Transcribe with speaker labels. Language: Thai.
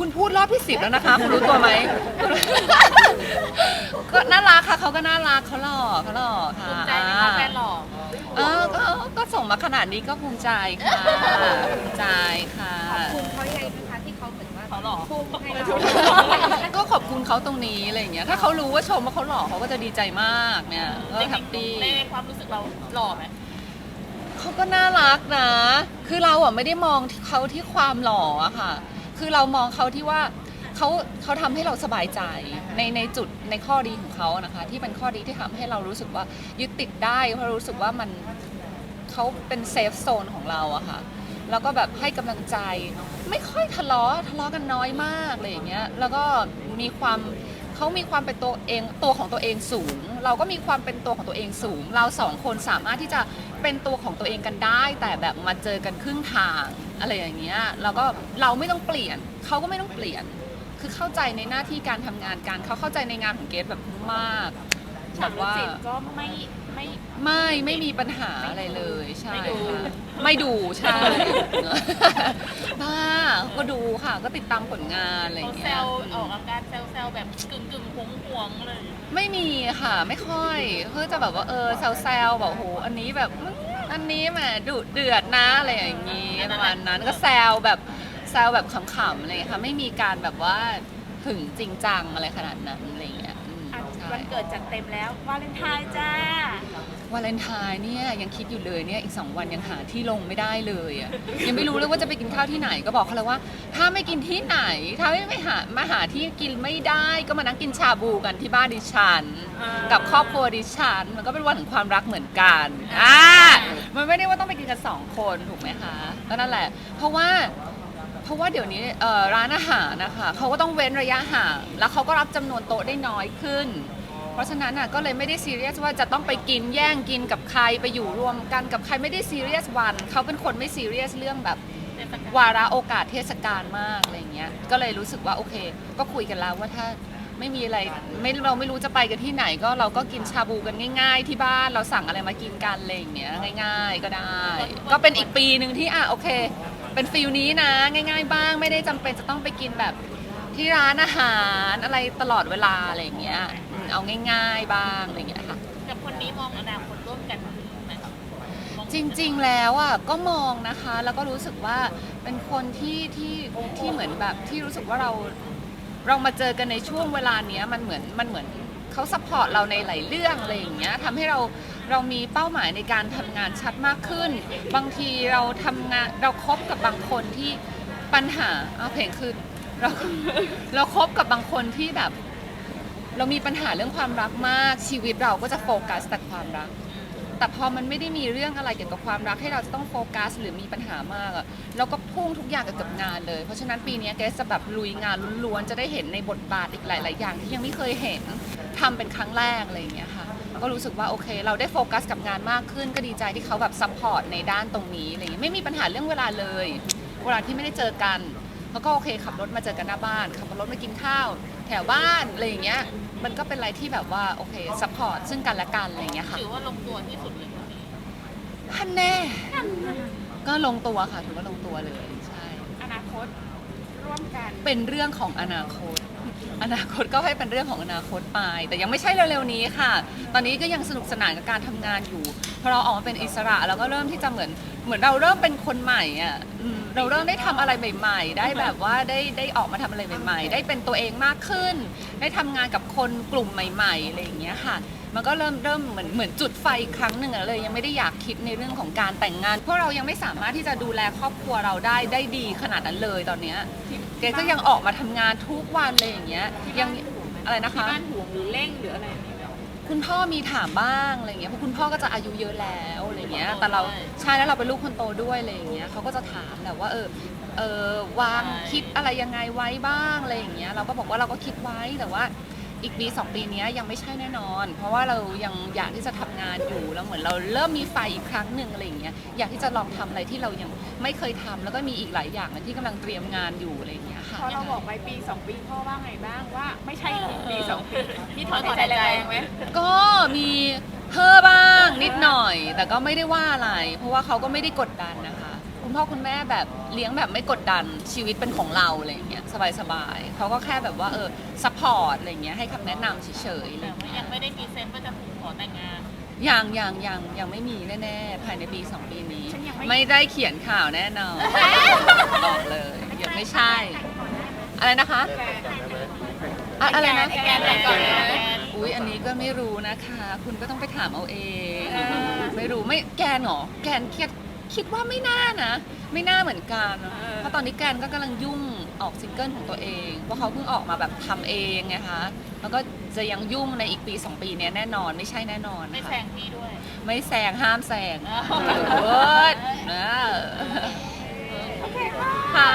Speaker 1: คุณพูดรอบที่สิบแล้วนะคะ คุณรู้ตัวไหม ก็น่ารักค่ะเขาก็น่ารักเขาหล่อเขาหล่อค่ะ
Speaker 2: ภูมิใจไหมคะแฟนหล่อ
Speaker 1: เออก็ก็ส่งมาขนาดนี้ก็ภูมิใจค่ะภูมิใจค่ะ
Speaker 3: ภูมิเขายังไงนะคะที่เขาเหมือนว่า
Speaker 2: เขาหล่อ
Speaker 3: ภูมิให้เรา
Speaker 1: ก็ขอบคุณเขาตรงนี้อะไรอย่างเงี้ยถ้าเขารู้ว่าชมว่าเขาหล่อเขาก็จะดีใจมากเนี่ยก็
Speaker 2: ใน
Speaker 1: แฮปปี้
Speaker 2: ในความรู้สึกเราหล่อไหม
Speaker 1: เขาก็น่ารักนะ คือเราอะไม่ได้มองเขาที่ความหล่ออะค่ะ คือเรามองเขาที่ว่าเขาเขาทำให้เราสบายใจในในจุดในข้อดีของเขานะคะ ที่เป็นข้อดีที่ทำให้เรารู้สึกว่ายึดติดได้เพราะรู้สึกว่ามันเขาเป็นเซฟโซนของเราอะค่ะแล้วก็แบบให้กำลังใจ ไม่ค่อยทะเลาะทะเลาะกันน้อยมากอะไรอย่างเงี้ยแล้วก็มีความเขามีความเป็นตัวเองตัวของตัวเองสูง เราก็มีความเป็นตัวของตัวเองสูง เราสองคนสามารถที่จะเป็นตัวของตัวเองกันได้ แต่แบบมาเจอกันครึ่งทาง อะไรอย่างเงี้ยแล้วก็เราไม่ต้องเปลี่ยนเขาก็ไม่ต้องเปลี่ยน คือเข้าใจในหน้าที่การทำงานกันเขาเข้าใจในงานของเกสแบบมากแบ
Speaker 2: ฉาก
Speaker 1: บ
Speaker 2: รถ
Speaker 1: ว่า
Speaker 2: จิตก็ไม่ไม่
Speaker 1: ไม่ไม่มีปัญหาอะไรเลยใช่
Speaker 2: ไม่ดู
Speaker 1: ค่ะไม่ดูใช่ บ้าก็ดูค่ะ ก็ติดตามผลงานอะไรอ
Speaker 2: เขา
Speaker 1: ย่าง
Speaker 2: แซ
Speaker 1: เงี้ยว
Speaker 2: ออกอาการแซวแซวแบบกึ่งกึ่งหวงหวงๆเลย
Speaker 1: ไม่มีค่ะ ไม่ค่อยคือจะแบบว่าเออแซวๆแบบโหอันนี้แบบอื้อ อันนี้แหมดุเดือดนะอะไรอย่างงี้ประมาณนั้นก็แซวแบบแซวแบบขำๆอะไรอย่างเลยค่ะไม่มีการแบบว่าถึงจริงจังอะไรขนาดนั้นอะไรอย่างเงี้ยอืม
Speaker 3: อะ
Speaker 1: ใช่
Speaker 3: วันเกิดจัดเต็มแล้ววาเลนไทน์จ้า
Speaker 1: วาเลนไทน์เนี่ยยังคิดอยู่เลยเนี่ยอีก 2 วันยังหาที่ลงไม่ได้เลยอะยังไม่รู้เลยว่าจะไปกินข้าวที่ไหนก็บอกเขาแล้วว่า ถ้าไม่กินที่ไหน ถ้าไม่ไปหามาหาที่กินไม่ได้ก็มานั่งกินชาบูกันที่บ้านดิฉัน กับครอบครัวดิฉัน มันก็เป็นวันของความรักเหมือนกันอ่ามันไม่ได้ว่าต้องไปกินกันสองคนถูกไหมคะก็นั่นแหละ เพราะว่าเพราะว่าเดี๋ยวนี้ร้านอาหารนะคะเขาก็ต้องเว้นระยะห่างแล้วเขาก็รับจำนวนโต๊ะได้น้อยขึ้น เพราะฉะนั้นน่ะก็เลยไม่ได้ซีเรียสว่าจะต้องไปกินแย่งกินกับใครไปอยู่รวมกันกับใครไม่ได้ซีเรียสวันเขาเป็นคนไม่ซีเรียสเรื่องแบบ
Speaker 2: เทศกาล
Speaker 1: วาระโอกาสเทศกาลมากอะไรเงี้ยก็เลยรู้สึกว่าโอเค ก็คุยกันแล้วว่าถ้าไม่มีอะไรไม่เราไม่รู้จะไปกันที่ไหน ก็เราก็กินชาบูกันง่าย ๆ ที่บ้านเราสั่งอะไรมากินกันอะไรอย่างเงี้ยง่าย ๆ ก็ได้ ก็เป็นอีกปีหนึ่งที่อะโอเค เป็นฟิลนี้นะง่าย ๆ บ้างไม่ได้จำเป็นจะต้องไปกินแบบที่ร้านอาหารอะไรตลอดเวลาอะไรอย่างเงี้ยอืม เอาง่าย ๆ บ้างอะไรอย่างเงี้ยค่ะ
Speaker 2: กับคนนี้มองอนาคตร่วมกันไหมมอง
Speaker 1: จริง ๆ แล้วอะก็มองนะคะ แล้วก็รู้สึกว่าเป็นคนที่ที่ที่เหมือนแบบที่รู้สึกว่าเราเรามาเจอกันในช่วงเวลาเนี้ยมันเหมือนมันเหมือนเขาซัพพอร์ตเราในหลายเรื่องอะไรอย่างเงี้ยทำให้เราเรามีเป้าหมายในการทำงานชัดมากขึ้น บางทีเราทำงานเราคบกับบางคนที่ปัญหาเอาเพลงคือเรา เราคบกับบางคนที่แบบ เรามีปัญหาเรื่องความรักมากชีวิตเราก็จะโฟกัสแต่ความรัก แต่พอมันไม่ได้มีเรื่องอะไรเกี่ยวกับความรักให้เราจะต้องโฟกัส หรือมีปัญหามากอะเราก็พุ่งทุกอย่างเกี่ยวกับงานเลย เพราะฉะนั้นปีนี้เกสจะแบบลุยงานล้วนๆจะได้เห็นในบทบาทอีกหลาย ๆ อย่างที่ยังไม่เคยเห็นทำเป็นครั้งแรกอะไรอย่างเงี้ยค่ะ ก็รู้สึกว่าโอเค เราได้โฟกัสกับงานมากขึ้นก็ดีใจที่เขาแบบซัพพอร์ตในด้านตรงนี้อะไรเงี้ยไม่มีปัญหาเรื่องเวลาเลย เวลาที่ไม่ได้เจอกันเขาก็โอเคขับรถมาเจอกันหน้าบ้าน ขับรถมากินข้าว ถวบ้านอะไรอย่างเงี้ยมันก็เป็นอะไรที่แบบว่าโอเคซัพพอร์ตซึ่งกันและกันอะไรอย่างเงี้ยค่ะ
Speaker 2: ถือว่าลงตัวที่สุดเลยคนนี้
Speaker 1: ฮันแน่ก็ลงตัวค่ะถือว่าลงตัวเลยใช่
Speaker 3: อนาคตร่วมกัน
Speaker 1: เป็นเรื่องของอนาคต อนาคตก็ให้เป็นเรื่องของอนาคตไป แต่ยังไม่ใช่เร็วๆนี้ค่ะ ตอนนี้ก็ยังสนุกสนานกับการทำงานอยู่พอเราออกมาเป็นอิสระ แล้วก็เริ่มที่จะเหมือนเหมือนเราเริ่มเป็นคนใหม่อะอืม เราเริ่มได้ทำอะไรใหม่ ๆ ได้แบบว่าได้ได้ออกมาทำอะไรใหม่ ๆ ได้เป็นตัวเองมากขึ้น ได้ทำงานกับคนกลุ่มใหม่ๆอะไรอย่างเงี้ยค่ะ มันก็เริ่มเริ่มเหมือนเหมือนจุดไฟอีกครั้งหนึ่งอะเลย ยังไม่ได้อยากคิดในเรื่องของการแต่งงาน เพราะเรายังไม่สามารถที่จะดูแลครอบครัวเราได้ได้ดีขนาดนั้นเลยตอนเนี้ยเกก็ยังออกมาทำงานทุกวันเลยอย่างเงี้ยยังอะไรนะคะ
Speaker 3: บ้านห่วงหรือเร่งหรืออะไร
Speaker 1: คุณพ่อมีถามบ้างอะไรเงี้ยเพราะคุณพ่อก็จะอายุเยอะแล้วอะไรเงี้ย แต่เราใช่แล้วเราเป็นลูกคนโตด้วยอะไรอย่างเงี้ยเขาก็จะถามแหละว่าเออเออวางคิดอะไรยังไงไว้บ้างอะไรอย่างเงี้ยเราก็บอกว่าเราก็คิดไว้แต่ว่า อีกปีสองปีเนี้ยยังไม่ใช่แน่นอน เพราะว่าเรายังอยากที่จะทำงานอยู่แล้วเหมือนเราเริ่มมีไฟอีกครั้งหนึ่งอะไรอย่างเงี้ยอยากที่จะลองทำอะไรที่เรายังไม่เคยทำแล้วก็มีอีกหลายอย่างที่กำลังเตรียมงานอยู่อะไรอย่างเงี้ยค่ะ
Speaker 3: พอเราบอกไปปีสองปีพ่อว่าไงบ้างว่า ไม่ใช่ปีสองปีพี่ถอนหายใจแรงๆไหม
Speaker 1: ก็มีเพ้อบ้างนิดหน่อย แต่ก็ไม่ได้ว่าอะไร เพราะว่าเขาก็ไม่ได้กดดันนะคะ คุณพ่อคุณแม่แบบเลี้ยงแบบไม่กดดันชีวิตเป็นของเราอะไรอย่างเงี้ยสบายๆเขาก็แค่แบบว่าเออซัพพอร์ตอะไรอย่างเงี้ยให้คำแนะนำเฉยๆอะไร
Speaker 2: แต่
Speaker 1: อย่าง
Speaker 2: ว่า
Speaker 1: เงี้ย
Speaker 2: ยังไม่ได้มีเซนต์ว่าจะถูกขอแต่งงาน
Speaker 1: ยังยังยังยังไม่มีแน่ๆภายในปีสองปีนี้
Speaker 3: ฉันยังไม่
Speaker 1: ไม่ได้เขียนข่าวแน่นอนบอกเลยยังไม่ใช่ อะไรนะคะอะอะไรนะ
Speaker 3: แกนแต่งก่อนนะ
Speaker 1: อุ้ยอันนี้ก็ไม่รู้นะคะ คุณก็ต้องไปถามเอาเอง ไม่รู้ไม่แกนเหรอแกนคิด คิดว่าไม่น่านะ ไม่น่าเหมือนกันเพราะตอนนี้แกนก็กำลังยุ่งออกซิงเกิลของตัวเองเพราะเขาเพิ่งออกมาแบบทำเองไงคะแล้วก็จะยังยุ่งในอีกปีสองปีเนี้ยแน่นอนไม่ใช่แน่นอน
Speaker 2: ไม่
Speaker 1: ค่ะ
Speaker 2: แซงพี่ด้วย
Speaker 1: ไม่แซงห้ามแซง
Speaker 2: อ๋อ
Speaker 1: เวิร์ดนะค่ะ